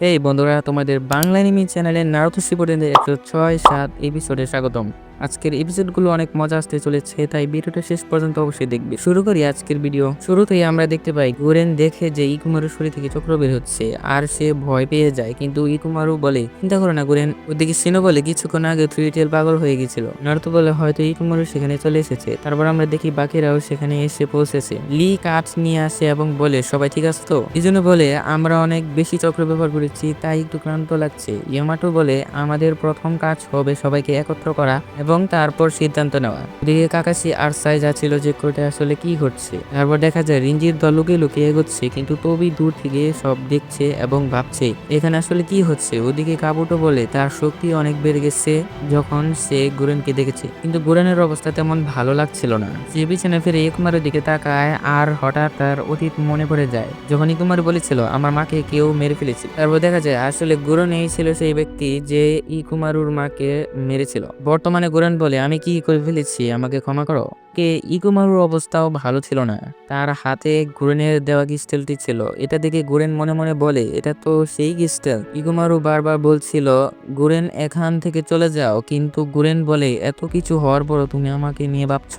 এই বন্ধুরা তোমাদের বাংলা নিমি চ্যানেলের নারদ শিপোর্টের একশো ছয় সাত এপিসোডে স্বাগতম। আজকের এপিসোডগুলো অনেক মজা আসতে চলেছে, তাই ভিডিওটা শেষ পর্যন্ত অবশ্যই দেখবে। শুরু করি আজকের ভিডিও শুরুতেই আমরা দেখতে পাই গুরেন দেখে যে ইকুমারুর শরীর থেকে চক্র বের হচ্ছে, আর সে ভয় পেয়ে যায়। কিন্তু ইকুমারু বলে, চিন্তা করো না গুরেন। ওদিকে সিনো বলে, কিছুক্ষণ আগে থ্রি টেল পাগল হয়ে গেছিল। নারুতো বলে, হয়তো ইকুমারু সেখানে চলে এসেছে। তারপর আমরা দেখি বাকিরাও সেখানে এসে পৌঁছেছে। লি কাঠ নিয়ে আসে এবং বলে, সবাই ঠিক আছে তো? এই জন্য বলে, আমরা অনেক বেশি চক্র ব্যবহার করেছি, তাই একটু ক্লান্ত লাগছে। ইয়ামাটো বলে, আমাদের প্রথম কাজ হবে সবাইকে একত্র করা এবং তারপর সিদ্ধান্ত নেওয়া। ওদিকে কাকাশি আর সাই যাচ্ছিল যে কোর্টে আসলে কি ঘটছে। তারপর দেখা যায় রিঞ্জির দল লুকিয়ে লুকিয়ে এগোচ্ছে, কিন্তু তবি দূর থেকে সব দেখছে এবং ভাবছে, এখানে আসলে কি হচ্ছে? ওদিকে কাবুটো বলে, তার শক্তি অনেক বেড়ে গেছে। যখন সে গুরেনকে দেখেছে, কিন্তু গুরেনের অবস্থা তেমন ভালো লাগছিল না। সে পিছনে ফিরে ইকুমারের দিকে তাকায় আর হঠাৎ তার অতীত মনে পড়ে যায়। যখন ইকুমার বলেছিল, আমার মাকে কেউ মেরে ফেলেছে তারপর দেখা যায়, আসলে গুরন এই ছিল সেই ব্যক্তি যে ইকুমারুর মাকে মেরেছিল। বর্তমানে গুরেন বলে, আমি কি করে ফেলেছি? আমাকে ক্ষমা করো। কে ইকুমারুর অবস্থাও ভালো ছিল না। তার হাতে গোরেনের দেওয়া গিস্টেলটি ছিল। এটা দেখে গোরেন মনে মনে বলে, এটা তো সেই গিস্টেল ইকুমারু বারবার বলছিল, গোরেন, এখান থেকে চলে যাও। কিন্তু গুরেন বলে, এত কিছু হওয়ার পরও তুমি আমাকে নিয়ে ভাবছ?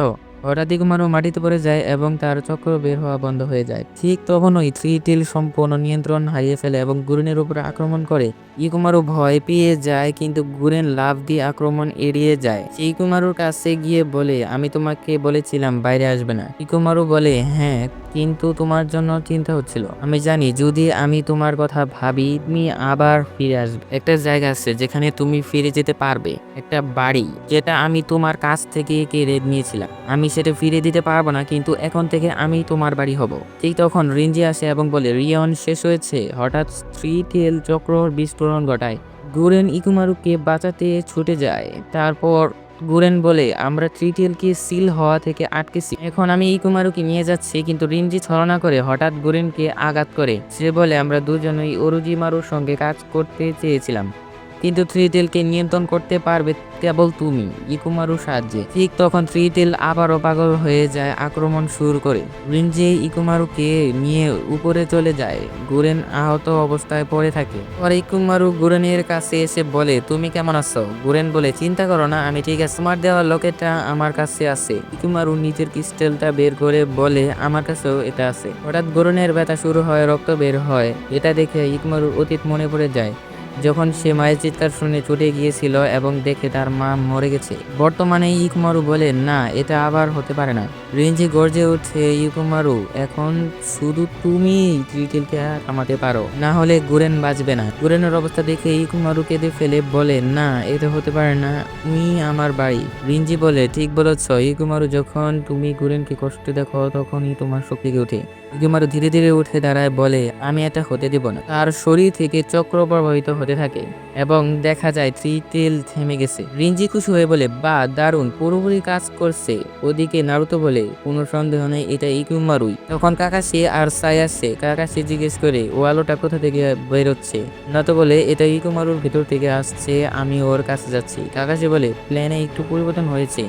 হঠাৎ ইকুমারু মাটিতে পড়ে যায় এবং তার চক্র বের হওয়া বন্ধ হয়ে যায়। ঠিক তখনই থ্রি টিল সম্পূর্ণ নিয়ন্ত্রণ হারিয়ে ফেলে এবং গুরেনের উপরে আক্রমণ করে। ইকুমারু ভয় পেয়ে যায়, কিন্তু গুরেন লাভ দিয়ে আক্রমণ এড়িয়ে যায়। ইকুমারুর কাছে গিয়ে বলে, আমি তোমাকে বলেছিলাম, বাইরে আসবে না। ইকুমারু বলে হ্যাঁ কিন্তু তোমার জন্য চিন্তা হচ্ছিল। আমি জানি, যদি আমি তোমার কথা ভাবি, তুমি আবার ফিরে আসবে। একটা জায়গা আছে যেখানে তুমি ফিরে যেতে পারবে। একটা বাড়ি, যেটা আমি তোমার কাছ থেকে কেড়ে নিয়েছিলাম। আমি সেটা ফিরে দিতে পারব না, কিন্তু এখন থেকে আমি তোমার বাড়ি হব। ঠিক তখন রিঞ্জি আসে এবং বলে, রিয়ন, শেষ হয়েছে। হঠাৎ থ্রি টেল চক্র বিস্ফোরণ ঘটায়। গুরেন ইকুমারুকে বাঁচাতে ছুটে যায়। তারপর গুরেন বলে, আমরা ট্রিটেলকে সিল হওয়া থেকে আটকেছি। এখন আমি ইকুমারুকে নিয়ে যাচ্ছি, কিন্তু রিনজি ছলনা করে হঠাৎ গুরেনকে আঘাত করে। সে বলে, আমরা দুজনেই অরুজিমারুর সঙ্গে কাজ করতে চেয়েছিলাম। কিন্তু থ্রিটেলকে নিয়ন্ত্রণ করতে পারবে কেবল তুমি, ইকুমারুর সাহায্যে। ঠিক তখন থ্রিটেল আবারও পাগল হয়ে যায় আক্রমণ শুরু করে। রিনজি ইকুমারুকে নিয়ে উপরে চলে যায়। গুরেন আহত অবস্থায় পড়ে থাকে। পরে ইকুমারু গুরেনের কাছে এসে বলে, তুমি কেমন আছো? গুরেন বলে, চিন্তা করো না, আমি ঠিক আছে। তোমার দেওয়া লোকেটা আমার কাছে আছে। ইকুমারু নিজের ক্রিস্টেলটা বের করে বলে, আমার কাছেও এটা আছে। হঠাৎ গুরেনের ব্যথা শুরু হয়, রক্ত বের হয়। এটা দেখে ইকুমারুর অতীত মনে পড়ে যায়। যখন সে মায়ের চিৎকার শুনে ছুটে গিয়েছিল এবং দেখে তার মা মরে গেছে, বর্তমানে ইকুমারু বলে, না, এটা আবার হতে পারে না। রিঞ্জি গর্জে উঠে, ইকুমারু, এখন শুধু তুমি ট্রিটেলকে থামাতে পারো, না হলে গুরেন বাঁচবে না। গুরেনের অবস্থা দেখে ইকুমারু কেঁদে ফেলে, বলে, না, এটা হতে পারে না, তুমি আমার বাড়ি। রিঞ্জি বলে, ঠিক বলেছ, ইকুমারু, যখন তুমি গুরেনকে কষ্ট দেখো, তখনই তোমার শক্তিকে ওঠে। ইকুমারু ধীরে ধীরে উঠে দাঁড়ায়, বলে, আমি এটা হতে দেব না। তার শরীর থেকে চক্র প্রবাহিত হতে থাকে এবং দেখা যায় থ্রি টেল থেমে গেছে। রিঞ্জি খুশি হয়ে বলে, বা, দারুণ, পুরোপুরি কাজ করছে। ওদিকে নারুতো বলে, কোনো সন্দেহ নেই, এটা ইকুমারুই তখন কাকাশি আর সাই আসছে। কাকাশি জিজ্ঞেস করে, ও আলোটা কোথা থেকে বেরোচ্ছে? নাতো বলে, এটা ইকুমারুর ভেতর থেকে আসছে, আমি ওর কাছে যাচ্ছি। কাকাশি বলে প্ল্যানে একটু পরিবর্তন হয়েছে।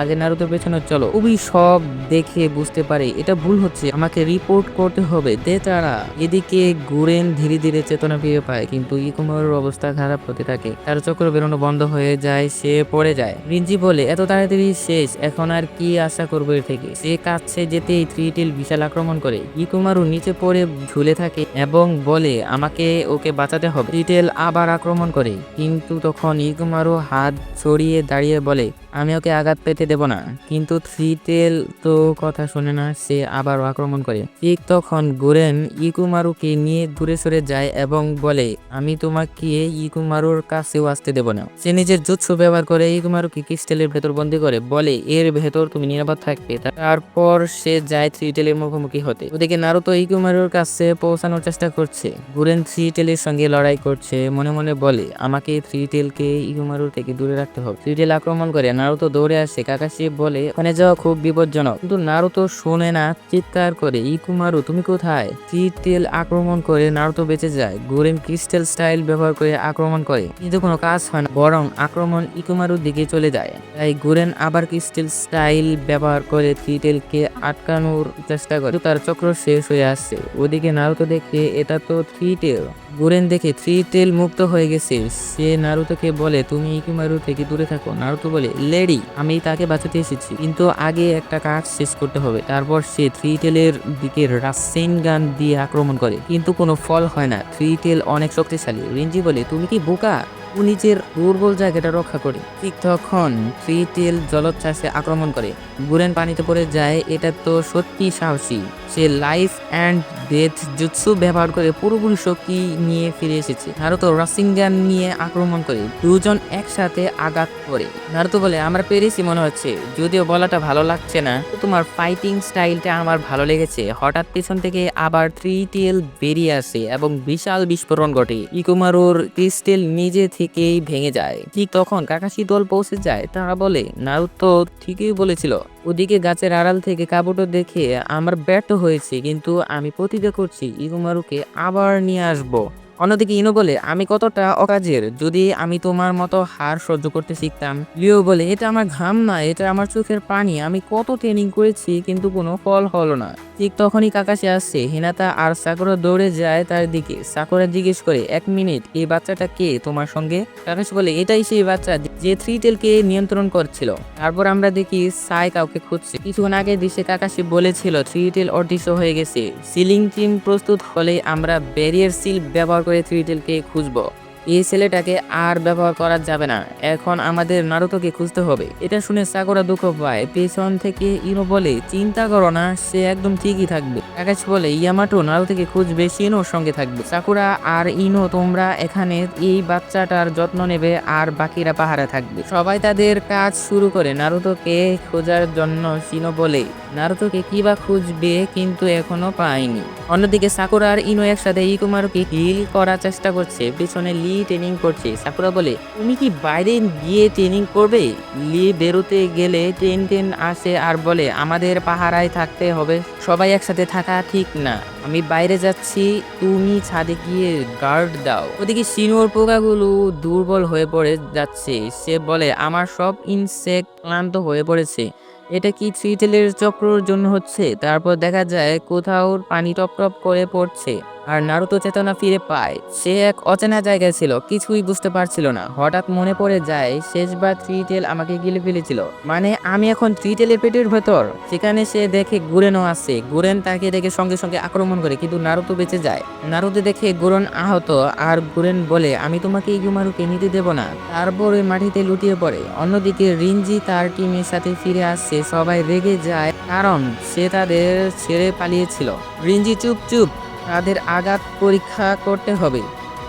আগে নারুতো পেছনে চলো। খুবই সব দেখে বুঝতে পারে, এটা ভুল হচ্ছে, আমাকে রিপোর্ট করতে হবে। দে তারা, এদিকে গুরেন ধীরে ধীরে চেতনা ফিরে পায়, কিন্তু ইকুমারের অবস্থা খারাপ হতে থাকে। তার চক্র বেরোনো বন্ধ হয়ে যায়, সে পড়ে যায়। রিঞ্জি বলে, এত তাড়াতাড়ি শেষ, এখন আর কি আশা করব এর থেকে? সে কাছে যেতেই থ্রিটিল বিশাল আক্রমণ করে। ইকুমারু নিচে পড়ে ঝুলে থাকে এবং বলে, আমাকে ওকে বাঁচাতে হবে। থ্রিটেল আবার আক্রমণ করে, কিন্তু তখন ইকুমারু হাত ছড়িয়ে দাঁড়িয়ে বলে, আমি ওকে আঘাত পেতে দেব না। কিন্তু থ্রিটেল তো কথা শোনে না, সে আবার আক্রমণ করে। ঠিক তখন গুরেন ইকুমারুকে নিয়ে দূরে সরে যায় এবং বলে, আমি তোমাকে ইকুমারুর কাছেও আসতে দেব না। সে নিজের জুৎসু ব্যবহার করে ইকুমারুকে ক্রিস্টেলের ভেতর বন্দি করে, বলে, এর ভেতর তুমি নিরাপদ থাকবে। তারপর সে যায় থ্রিটেলের মুখোমুখি হতে। ওদিকে নারুতো ইকুমারুর কাছে পৌঁছানোর চেষ্টা করছে। গুরেন থ্রিটেলের সঙ্গে লড়াই করছে, মনে মনে বলে, আমাকে থ্রিটেলকে ইকুমারুর থেকে দূরে রাখতে হবে। থ্রিটেল আক্রমণ করে নারুতো দৌড়ে আসে কাকাশি বলে, ওখানে যাওয়া খুব বিপজ্জনক। কিন্তু নারুতো শোনে না, চিৎকার করে, ইকুমারু, তুমি কোথায়? থ্রিটেল আক্রমণ করে নারুতো বেঁচে যায়। গুরেন ক্রিস্টাল স্টাইল ব্যবহার করে আক্রমণ করে। কিন্তু কোনো কাজ হয় না, বরং আক্রমণ ইকুমারুর দিকে চলে যায়। তাই গোরেন আবার ক্রিস্টাল স্টাইল ব্যবহার করে থ্রিটেলকে আটকানোর চেষ্টা করে। তার চক্র শেষ হয়ে আসছে। ওদিকে নারুতো দেখে, এটা তো থ্রিটেল গুরেন দেখে থ্রি টেল মুক্ত হয়ে গেছে। সে নারুতোকে বলে, তুমি ইকিমারু থেকে দূরে থাকো। নারুতো বলে, লেডি, আমি তাকে বাঁচাতে এসেছি, কিন্তু আগে একটা কাজ শেষ করতে হবে। তারপর সে থ্রি টেলের দিকে রাসেন গান দিয়ে আক্রমণ করে, কিন্তু কোনো ফল হয় না। থ্রি টেল অনেক শক্তিশালী। রিঞ্জি বলে, তুমি কি বোকা? ও নিজের দুর্বল জায়গাটা রক্ষা করে। ঠিক তখন থ্রি টেল জলোচ্ছ্বাসে আক্রমণ করে। গুরেন পানিতে পড়ে যায়, এটা তো সত্যি সাহসী। সে লাইফ অ্যান্ড ডেথ জুৎসু ব্যবহার করে পুরোপুরি শক্তি নিয়ে ফিরে এসেছে। নারুতো রাসিঙ্গান নিয়ে আক্রমণ করে দুজন একসাথে আঘাত করে। নারুতো বলে, আমরা পেরেছি মনে হচ্ছে, যদিও বলাটা ভালো লাগছে না। তোমার ফাইটিং স্টাইলটা আমার ভালো লেগেছে। হঠাৎ পেছন থেকে আবার থ্রি টেল বেরিয়ে আসে এবং বিশাল বিস্ফোরণ ঘটে। ইকুমারুর ক্রিস্টেল নিজে থেকেই ভেঙে যায়। ঠিক তখন কাকাশি দল পৌঁছে যায়, তারা বলে নারুতো ঠিকই বলেছিল। ওদিকে গাছের আড়াল থেকে কাবুটো দেখে আমার ব্যর্থ হয়েছে, কিন্তু আমি প্রতিজ্ঞা করছি ইকুমারুকে আবার নিয়ে আসব। অন্যদিকে ইনো বলে, আমি কতটা অকাজের, যদি আমি তোমার মতো হার সহ্য করতে শিখতাম। লিও বলে, এটা আমার ঘাম না, এটা আমার চোখের পানি। আমি কত ট্রেনিং করেছি, কিন্তু কোনো ফল হলো না। ঠিক তখনই কাকাশি আসছে। হিনাতা আর সাকুরা দৌড়ে যায় তার দিকে। সাকুরা জিজ্ঞেস করে, এক মিনিট, এই বাচ্চাটা কে তোমার সঙ্গে? কাকাশি বলে, এটাই সেই বাচ্চা যে থ্রি টেলকে নিয়ন্ত্রণ করছিল। তারপর আমরা দেখি সাই কাউকে খুঁজছে। কিছুক্ষণ আগে দিশে কাকাশি বলেছিল, থ্রি টেল অদৃশ্য হয়ে গেছে। সিলিং টিম প্রস্তুত হলে আমরা ব্যারিয়ার সিল ব্যবহার করে থ্রি টেলকে খুঁজবো। এই ছেলেটাকে আর ব্যবহার করা যাবে না। এখন আমাদের নারুতোকে খুঁজতে হবে। এটা শুনে সাকুরা দুঃখ পায়। পেছন থেকে ইনো বলে, চিন্তা করো না, সে একদম ঠিকই থাকবে। আকাশ বলে, ইয়ামাটো নারুতোকে খুঁজবে সিনোর সঙ্গে থাকবে। সাকুরা আর ইনো, তোমরা এখানে এই বাচ্চাটার যত্ন নেবে আর বাকিরা পাহারা থাকবে। সবাই তাদের কাজ শুরু করে। নারুতোকে খোঁজার জন্য সিনো বলে নারুতোকে কি বা খুঁজবে কিন্তু এখনও পায়নি। অন্যদিকে সাকুরা আর ইনো একসাথে ইকুমারুকে হিল করার চেষ্টা করছে। পেছনে লি ট্রেনিং করছে। সাকুরা বলে, তুমি কি বাইরে গিয়ে ট্রেনিং করবে? লি বেরোতে গেলে ট্রেন ট্রেন আসে আর বলে, আমাদের পাহারায় থাকতে হবে। সবাই একসাথে থাকা ঠিক না। আমি বাইরে যাচ্ছি। তুমি ছাদে গিয়ে গার্ড দাও। ওদিকে সিনোর পোকাগুলো দুর্বল হয়ে পড়ে যাচ্ছে। সে বলে, আমার সব ইনসেক্ট ক্লান্ত হয়ে পড়েছে। এটা কি থ্রিটেলের চক্রর জন্য হচ্ছে? তারপর দেখা যায় কোথাও পানি টপ টপ করে পড়ছে। আর নারুতো চেতনা ফিরে পায়। সে এক অচেনা জায়গায় ছিল, কিছুই বুঝতে পারছিল না। হঠাৎ মনে পড়ে যায়, শেষবার থ্রিটেল আমাকে গিলে ফেলেছিল। মানে আমি এখন থ্রিটেলের পেটের ভেতর। সেখানে সে দেখে গুরেনও আছে। গুরেন তাকে দেখে সঙ্গে সঙ্গে আক্রমণ করে, কিন্তু নারুতো বেঁচে যায়। নারুতো দেখে গুরন আহত, আর গুরেন বলে, আমি তোমাকে ইগুমারুকে নিতে দেব না। তারপর মাটিতে লুটিয়ে পড়ে। অন্যদিকে রিঞ্জি তার টিমের সাথে ফিরে আসছে। সবাই রেগে যায়, কারণ সে তাদের ছেড়ে পালিয়েছিল। রিঞ্জি চুপ চুপ। তাদের আঘাত পরীক্ষা করতে হবে।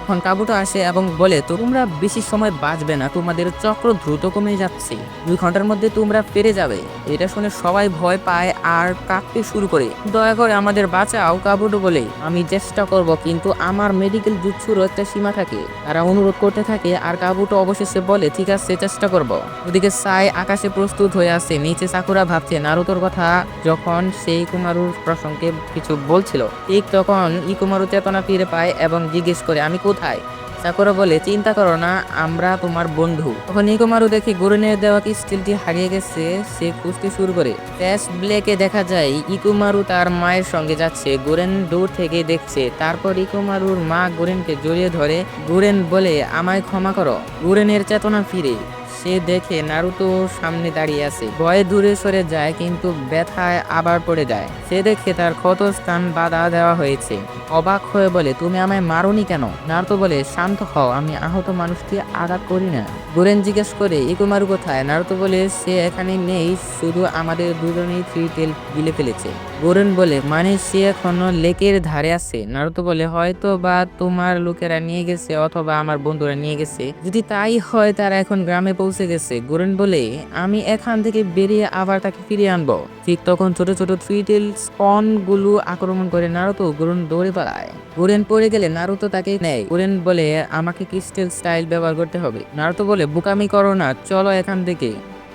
তখন কাবুটা আসে এবং বলে, তোমরা বেশি সময় বাঁচবে না, তোমাদের চক্র দ্রুত কমে যাচ্ছে। দুই ঘণ্টার মধ্যে তোমরা ফিরে যাবে এটা শুনে সবাই ভয় পায় আর কাঁপতে শুরু করে। দয়া করে আমাদের বাঁচাও, কাবুটো বলে। আমি চেষ্টা করব, কিন্তু আমার মেডিকেল জুৎসুরও একটা সীমা থাকে। তারা অনুরোধ করতে থাকে আর কাবুটো অবশেষে বলে, ঠিক আছে, চেষ্টা করব ওদিকে সাই আকাশে প্রস্তুত হয়ে আছে নিচে সাকুরা ভাবছে, নারুতোর কথা যখন সেই কুমারুর প্রসঙ্গে কিছু বলছিল, ঠিক তখন ইকুমারু চেতনা ফিরে পায় এবং জিজ্ঞেস করে, আমি কোথায়? সাকুরা বলে, চিন্তা করো না, আমরা তোমার বন্ধু। তখন ইকুমারু দেখে গুরুনের দেওয়া স্টিলটি হারিয়ে গেছে, সে খুঁজতে শুরু করে। ফ্যাশ ব্লেকে দেখা যায়, ইকুমারু তার মায়ের সঙ্গে যাচ্ছে। গুরেন দূর থেকে দেখছে। তারপর ইকুমারুর মা গুরেনকে জড়িয়ে ধরে। গুরেন বলে, আমায় ক্ষমা করো। গুরেনের চেতনা ফিরে। সে দেখে নারুতো সামনে দাঁড়িয়ে আছে। ভয়ে দূরে সরে যায় কিন্তু ব্যথায় আবার পড়ে যায়। সে দেখে তার ক্ষত স্থান বাধা দেওয়া হয়েছে। অবাক হয়ে বলে, তুমি আমায় মারোনি কেন? নারুতো বলে, শান্ত হও, আমি আহত মানুষকে আঘাত করি না। গুরেন জিজ্ঞেস করে, ইকুমারু কোথায়? নারুতো বলে, সে এখানে নেই, শুধু আমাদের দুজনেই থ্রি টেল গিলে ফেলেছে। গোরেন বলে মানে সে এখনও লেকের ধারে আছে? নারুতো বলে, হয়তো বা তোমার লোকেরা নিয়ে গেছে অথবা আমার বন্ধুরা নিয়ে গেছে। যদি তাই হয় তারা এখন গ্রামে পৌঁছে গেছে। গোরেন বলে, আমি এখান থেকে বেরিয়ে আবার তাকে ফিরিয়ে আনব। ঠিক তখন ছোট ছোট ফিটেল টেল স্পনগুলো আক্রমণ করে নারুতো গোরেন দৌড়ে পালায়। গোরেন পড়ে গেলে নারুতো তাকে নেয়। গোরেন বলে, আমাকে ক্রিস্টেল স্টাইল ব্যবহার করতে হবে। নারুতো বলে, বুকামি করো না, চলো এখান থেকে।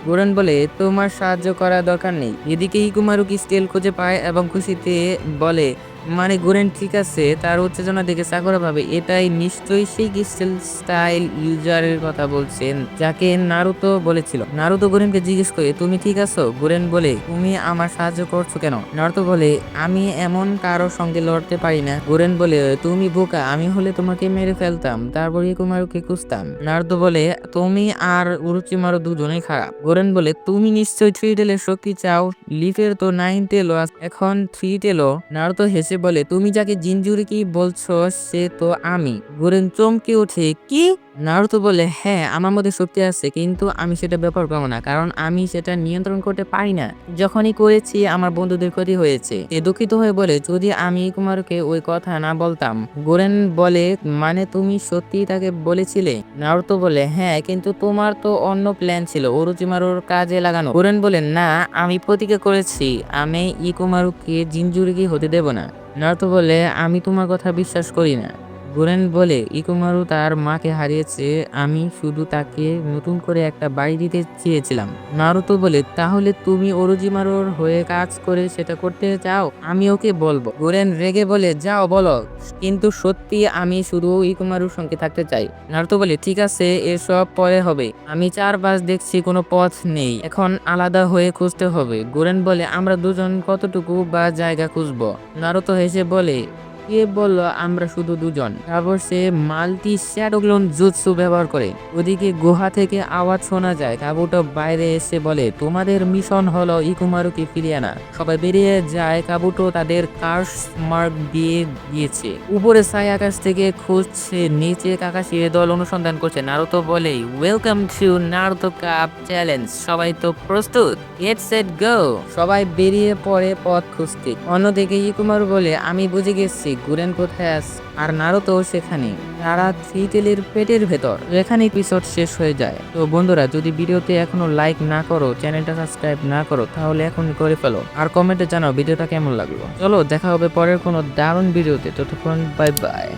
গোরেন বলে, তোমার সাহায্য করার দরকার নেই। এদিকে হিকুমারুকি স্কেল খুঁজে পায় এবং খুশিতে বলে মানে গোরেন ঠিক আছে তার উত্তেজনা দেখে সাকুরা ভাবে এটাই নিশ্চয়ই সেই ক্রিস্টাল স্টাইল ইউজারের কথা বলছেন যাকে নারুতো বলেছিল। নারুতো গুরেনকে জিজ্ঞেস করে তুমি ঠিক আছো? গোরেন বলে তুমি আমার সাহায্য করছ কেন? নারুতো বলে আমি এমন কারও সঙ্গে লড়তে পারি না। গোরেন বলে তুমি বোকা আমি হলে তোমাকে মেরে ফেলতাম তারপর ইকুমারুকে খুঁজতাম। নারুতো বলে তুমি আর উরুচিমারু দুজনেই খারাপ। গোরেন বলে তুমি নিশ্চয়ই থ্রি টেলের শক্তি চাও লিফের তো নাইন আছে, এখন থ্রি টেলও নারুতো হেসে বলে, তুমি যাকে জিনজুরি কি বলছো, সে তো আমি। গোরেন চমকে ওঠে, কি? নারুতো বলে হ্যাঁ আমার মধ্যে শক্তি আছে, কিন্তু আমি সেটা ব্যবহার করব না, কারণ আমি সেটা নিয়ন্ত্রণ করতে পারি না। যখনই করেছি, আমার বন্ধুদের ক্ষতি হয়েছে। এ দুঃখিত হয়ে বলে, যদি আমি কুমারকে ওই কথা না বলতাম? গোরেন বলে মানে তুমি সত্যি তাকে বলেছিলে? নারুতো বলে হ্যাঁ কিন্তু তোমার তো অন্য প্ল্যান ছিল ওরুচিমারুর কাজে লাগানো। গোরেন বলে, না, আমি প্রতিজ্ঞা করেছি, আমি ইকুমারুকে জিনজুরিকি হতে দেব না। নারুতো বলে আমি তোমার কথা বিশ্বাস করি না। গোরেন বলে, ইকুমারু তার মাকে হারিয়েছে, আমি শুধু তাকে নতুন করে একটা বাড়ি দিতে চেয়েছিলাম। নারুতো বলে, তাহলে তুমি অরুজিমারুর হয়ে কাজ করে সেটা করতে চাও? আমি ওকে বলব। গোরেন রেগে বলে, যাও বলো, কিন্তু সত্যি আমি শুধু ইকুমারুর সঙ্গে থাকতে চাই। নারুতো বলে, ঠিক আছে, এসব পরে হবে। আমি চার বাস দেখছি, কোনো পথ নেই। এখন আলাদা হয়ে খুঁজতে হবে। গোরেন বলে, আমরা দুজন কতটুকু বা জায়গা খুঁজবো? নারুতো হেসে বলে কে বলল, আমরা শুধু দুজন। তারপর সে মাল্টি শ্যাডোগ্লোন জুৎসু ব্যবহার করে। ওদিকে গুহা থেকে আওয়াজ শোনা যায়। কাবুটো বাইরে এসে বলে, তোমাদের মিশন হলো ইকুমারুকে ফিরিয়ে আনা। সবাই বেরিয়ে যায়। কাবুটো তাদের কার্স মার্ক দিয়ে দিয়েছে উপরে সাই আকাশ থেকে খুঁজছে। নিচে কাকাশি দল অনুসন্ধান করছে। নারুতো বলে welcome to Naruto cup challenge সবাই তো প্রস্তুত। গেট সেট গো সবাই বেরিয়ে পড়ে পথ খুঁজতে। অন্যদিকে ইকুমারু বলে, আমি বুঝে গেছি গুরেন কোথায় আর আর নারুতো সেখানে তারা টেলের পেটের ভেতর। এখানে এপিসোড শেষ হয়ে যায়। তো বন্ধুরা, যদি ভিডিওতে এখনও লাইক না করো, চ্যানেলটা সাবস্ক্রাইব না করো, তাহলে এখন করে ফেলো। আর কমেন্টে জানাও ভিডিওটা কেমন লাগল। চলো, দেখা হবে পরের কোনো দারুণ ভিডিওতে। ততক্ষণ বাই বাই